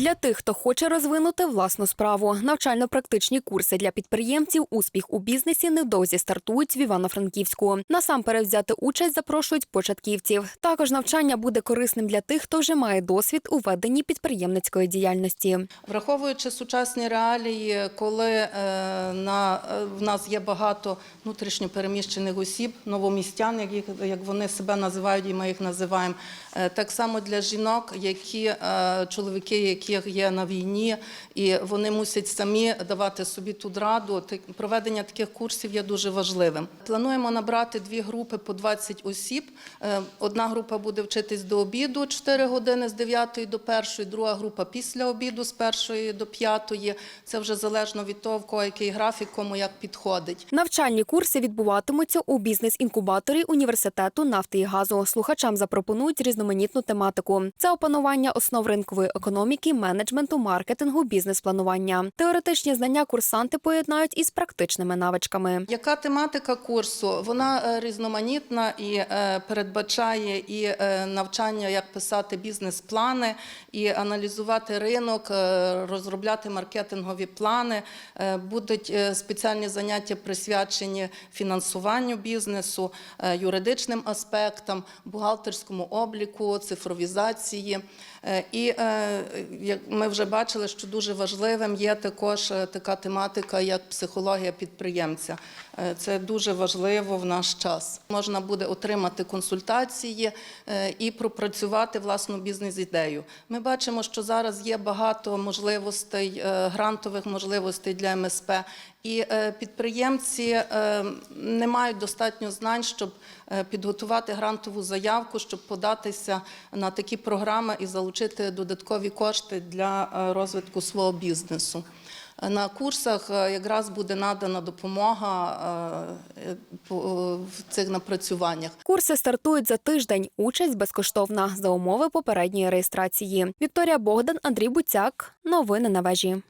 Для тих, хто хоче розвинути власну справу, навчально-практичні курси для підприємців Успіх у бізнесі невдовзі стартують в Івано-Франківську. Насамперед взяти участь запрошують початківців. Також навчання буде корисним для тих, хто вже має досвід у веденні підприємницької діяльності. Враховуючи сучасні реалії, коли е, на, е, в нас є багато внутрішньопереміщених осіб, новомістян, як, їх- як вони себе називають, і ми їх називаємо, е, так само для жінок, які чоловіки, яких є на війні, і вони мусять самі давати собі тут раду. Проведення таких курсів є дуже важливим. Плануємо набрати дві групи по 20 осіб. Е, Одна група буде вчитись до обіду 4 години з 9 до 1, друга група після обіду з 1 до 5. Це вже залежно від того, в кого який графік, кому як підходить. Навчальні курси відбуватимуться у бізнес-інкубаторі університету нафти і газу. Слухачам запропонують різноманітну тематику. Це опанування основ ринкової економіки, менеджменту, маркетингу, бізнес-планування. Теоретичні знання курсанти поєднають із практичними навичками. Яка тематика курсу? Вона е, різноманітна і е, передбачає і е, навчання, як писати бізнес-плани, і аналізувати ринок, розробляти маркетингові плани. Будуть спеціальні заняття присвячені фінансуванню бізнесу, юридичним аспектам, бухгалтерському обліку, цифровізації. І як ми вже бачили, що дуже важливим є також е, така тематика, як психологія підприємця. Е, Це дуже важливо в наш час. Можна буде отримати консультації е, і пропрацювати власну бізнес-ідею. Ми бачимо, що зараз є багато можливостей, грантових можливостей для МСП. І підприємці не мають достатньо знань, щоб підготувати грантову заявку, щоб податися на такі програми і залучити додаткові кошти для е, розвитку свого бізнесу. Е, На курсах е, якраз буде надана допомога в цих напрацюваннях. Курси стартують за тиждень. Участь безкоштовна за умови попередньої реєстрації. Вікторія Богдан, Андрій Буцяк. Новини на вежі.